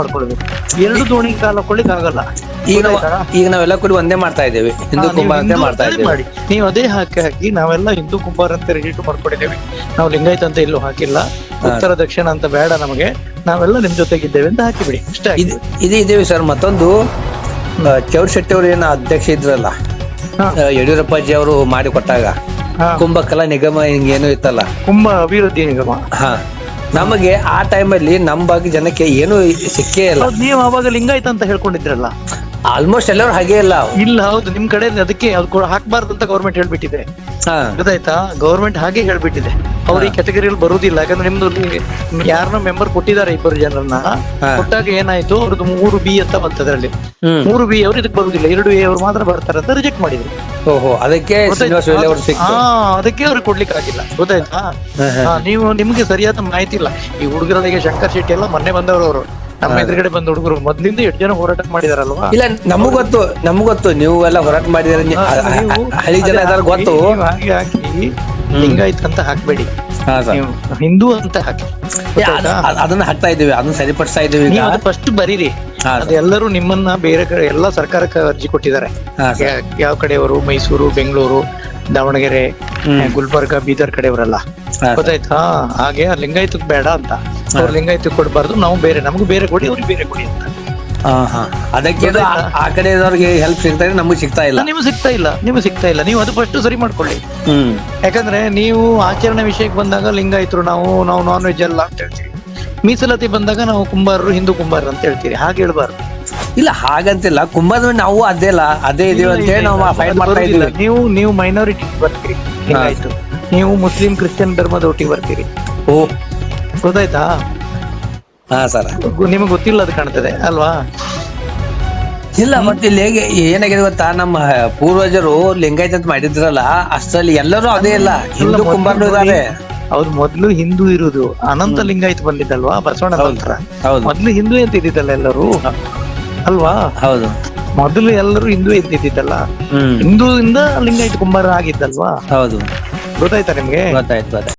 ಮಾಡ್ಕೊಳ್ಬೇಕು ಎರಡು ದೋಣಿ ಕಾಲ ಹಾಕೊಳ್ಳಿಕ್ ಆಗಲ್ಲ. ಈಗ ನಾವು ಈಗ ನಾವೆಲ್ಲ ಕೂಡಿ ಒಂದೇ ಮಾಡ್ತಾ ಇದ್ದೇವೆ. ಹಿಂದೂ ಕುಂಬಾರ ಅಂತ ಮಾಡ್ತಾ ಇದ್ದೇವೆ. ಮಾಡಿ. ನೀವು ಅದೇ ಹಾಕಿ ಹಾಕಿ ನಾವೆಲ್ಲ ಹಿಂದೂ ಕುಂಬಾರ ಅಂತ ರಿಜಿಸ್ಟರ್ ಮಾಡ್ಕೊಂಡಿದ್ದೇವೆ. ನಾವು ಲಿಂಗಾಯತ ಅಂತ ಎಲ್ಲೂ ಹಾಕಿಲ್ಲ. ಉತ್ತರ ದಕ್ಷಿಣ ಅಂತ ಬೇಡ ನಮಗೆ. ನಾವೆಲ್ಲ ನಿಮ್ ಜೊತೆಗಿದ್ದೇವೆ ಅಂತ ಹಾಕಿಬಿಡಿ. ಇಷ್ಟ. ಇದು ಇದು ಇದೇವಿ ಸರ್. ಮತ್ತೊಂದು ಚೌರ್ ಶೆಟ್ಟಿ ಅವರು ಏನು ಅಧ್ಯಕ್ಷ ಇದ್ರಲ್ಲ. ಯಡಿಯೂರಪ್ಪಾಜಿ ಅವರು ಮಾಡಿ ಕೊಟ್ಟಾಗ ಕುಂಭ ಕುಂಭಕಲಾ ನಿಗಮ ಹಿಂಗೇನು ಇತ್ತಲ್ಲ. ಕುಂಭ ಅಭಿವೃದ್ಧಿ ನಿಗಮ. ಹಾ. ನಮಗೆ ಆ ಟೈಮಲ್ಲಿ ನಮ್ಮ ಬಗ್ಗೆ ಜನಕ್ಕೆ ಏನು ಸಿಕ್ಕೇ ಇಲ್ಲ. ನೀವ್ ಅವಾಗ ಲಿಂಗಾಯತ ಅಂತ ಹೇಳ್ಕೊಂಡಿದ್ರಲ್ಲ. ಆಲ್ಮೋಸ್ಟ್ ಎಲ್ಲರೂ ಹಾಗೆ ಇಲ್ಲ ಇಲ್ಲ ಹೌದು ನಿಮ್ ಕಡೆ ಅದಕ್ಕೆ ಅದು ಹಾಕ್ಬಾರ್ದು ಅಂತ ಗೌರ್ಮೆಂಟ್ ಹೇಳ್ಬಿಟ್ಟಿದೆ. ಗೊತ್ತಾಯ್ತಾ? ಗೌರ್ಮೆಂಟ್ ಹಾಗೆ ಹೇಳ್ಬಿಟ್ಟಿದೆ. ಅವ್ರು ಈ ಕ್ಯಾಟಗರಿಯಲ್ಲಿ ಬರುದಿಲ್ಲ. ಯಾಕಂದ್ರೆ ನಿಮ್ದು ಯಾರನ್ನ ಮೆಂಬರ್ ಕೊಟ್ಟಿದ್ದಾರೆ ಇಬ್ಬರು ಜನರನ್ನ. ಕೊಟ್ಟಾಗ ಏನಾಯ್ತು? ಅವ್ರದ್ದು ಮೂರು ಬಿ ಅಂತ ಬಂತ ಅದರಲ್ಲಿ ಮೂರು ಬಿ ಅವ್ರು ಇದಕ್ಕೆ ಬರುದಿಲ್ಲ. ಎರಡು ಎ ಅವ್ರು ಮಾತ್ರ ಬರ್ತಾರೆ ಅಂತ ರಿಜೆಕ್ಟ್ ಮಾಡಿದ್ರು. ಓಹೋ ಅದಕ್ಕೆ ಅದಕ್ಕೆ ಅವ್ರಿಗೆ ಕೊಡ್ಲಿಕ್ಕೆ ಆಗಿಲ್ಲ ಗೊತ್ತಾಯ್ತಾ ನೀವು ನಿಮ್ಗೆ ಸರಿಯಾದ ಮಾಹಿತಿ ಇಲ್ಲ. ಈ ಹುಡುಗರೊಳಗೆ ಶಂಕರ್ ಶೆಟ್ಟಿ ಎಲ್ಲ ಮೊನ್ನೆ ಬಂದವರು ಅವರು. ನಮ್ಮ ಎದುರುಗಡೆ ಬಂದ ಹುಡುಗರು ಮೊದ್ಲಿಂದ ಎಷ್ಟು ಜನ ಹೋರಾಟ ಮಾಡಿದಾರಲ್ವಾ? ಇಲ್ಲ ನಮಗ್ ಗೊತ್ತು ನಮಗ್ ಗೊತ್ತು ನೀವು ಎಲ್ಲ ಹೋರಾಟ ಮಾಡಿದಾರ ಹಾ, ನೀವು ಹಳಿ ಜನ ಅದೇ ಗೊತ್ತು. ಹಾಗೆ ಹಾಕಿ ಲಿಂಗಾಯತ್ ಅಂತ ಹಾಕ್ಬೇಡಿ. ಹಿಂದೂ ಅಂತ ಹಾಕಿ. ಅದನ್ನ ಹಾಕ್ತಾ ಇದೀವಿ ಅದನ್ನ ಸರಿಪಡಿಸ್ತಾ ಇದೀವಿ ಫಸ್ಟ್ ಬರೀರಿ. ಅದೆಲ್ಲರೂ ಎಲ್ಲರೂ ನಿಮ್ಮನ್ನ ಬೇರೆ ಕಡೆ ಎಲ್ಲಾ ಸರ್ಕಾರಕ್ಕೆ ಅರ್ಜಿ ಕೊಟ್ಟಿದ್ದಾರೆ. ಯಾವ ಕಡೆಯವರು? ಮೈಸೂರು ಬೆಂಗಳೂರು ದಾವಣಗೆರೆ. ಗುಲ್ಬರ್ಗ ಬೀದರ್ ಕಡೆಯವರೆಲ್ಲ. ಗೊತ್ತಾಯ್ತಾ? ಹಾಗೆ ಲಿಂಗಾಯತಕ್ ಬೇಡ ಅಂತ. ಅವ್ರು ಲಿಂಗಾಯತಿ ಕೊಡಬಾರ್ದು ನಾವು ಬೇರೆ ನಮ್ಗೆ ಬೇರೆ ಕೊಡಿ ಅವ್ರಿಗೆ ಬೇರೆ ಕೊಡಿ ಅಂತ. ಅದಕ್ಕೆ ಆ- ಕಡೆ ಇರೋರಿಗೆ ಹೆಲ್ಪ್ ಸಿಗ್ತಾ ಇದೆ ನಮಗ್ ಸಿಗ್ತಾ ಇಲ್ಲ. ನಿಮ್ಗೆ ಸಿಗ್ತಾ ಇಲ್ಲ ನಿಮ್ಗೆ ಸಿಗ್ತಾ ಇಲ್ಲ. ನೀವು ಅದು ಫಸ್ಟ್ ಸರಿ ಮಾಡ್ಕೊಳ್ಳಿ. ಹ್ಮ್. ಯಾಕಂದ್ರೆ ನೀವು ಆಚರಣೆ ವಿಷಯಕ್ಕೆ ಬಂದಾಗ ಲಿಂಗಾಯತರು ನಾವು ನಾವು ನಾನ್ ವೆಜ್ ಅಲ್ಲ ಅಂತ ಹೇಳ್ತೀವಿ. ಮೀಸಲಾತಿ ಬಂದಾಗ ನಾವು ಕುಂಬಾರರು ಹಿಂದೂ ಕುಂಬಾರರು ಅಂತ ಹೇಳ್ತೀರಿ. ಹಾಗೆ ಹೇಳ್ಬಾರ್ದು. ಇಲ್ಲ ಹಾಗಂತಿಲ್ಲ. ಕುಂಬಾರ ನಾವು ಅದೇ ಇಲ್ಲ ಅದೇ ಇದೀವಿ ಅಂತ ಹೇಳಿ ನಾವು ಫೈಟ್ ಮಾಡ್ತಾ. ನೀವು ನೀವು ಮೈನಾರಿಟಿ ಬರ್ತೀರಿ ನೀವು ಮುಸ್ಲಿಂ ಕ್ರಿಶ್ಚಿಯನ್ ಧರ್ಮದ ಒಟ್ಟಿಗೆ ಬರ್ತೀರಿ. ಓ. ಗೊತ್ತಾಯ್ತಾ? ಹಾ ಸರ್. ನಿಮಗೆ ಗೊತ್ತಿಲ್ಲ ಅದು ಕಾಣ್ತದೆ ಅಲ್ವಾ? ಇಲ್ಲ ಮತ್ತೆ ಇಲ್ಲಿ ಹೇಗೆ ಏನಾಗಿದೆ ಗೊತ್ತಾ? ನಮ್ಮ ಪೂರ್ವಜರು ಲಿಂಗಾಯತ್ ಅಂತ ಮಾಡಿದ್ರಲ್ಲ ಅಷ್ಟರಲ್ಲಿ ಎಲ್ಲರೂ ಅದೇ ಇಲ್ಲ. ಹಿಂದೂ ಕುಂಬಾರರು ಇದ್ದಾರೆ ಅವ್ರು ಮೊದ್ಲು ಹಿಂದೂ ಇರುದು. ಅನಂತ ಲಿಂಗಾಯತ್ ಬಂದಿದ್ದಲ್ವಾ? ಬಸವಣ್ಣ ನಂತರ ಹೌದು. ಮೊದ್ಲು ಹಿಂದೂ ಅಂತ ಇದ್ದಿದ್ದಲ್ಲ ಎಲ್ಲರೂ? ಅಲ್ವಾ? ಹೌದು. ಮೊದಲು ಎಲ್ಲರೂ ಹಿಂದೂ ಇದ್ದಿದ್ದಲ್ಲ? ಹಿಂದೂ ಇಂದ ಲಿಂಗಾಯತ್ ಕುಂಬಾರ ಆಗಿದ್ದಲ್ವಾ? ಹೌದು. ಗೊತ್ತಾಯ್ತಾ ನಿಮ್ಗೆ? ಗೊತ್ತಾಯ್ತು ಗೊತ್ತಾಯ್ತು.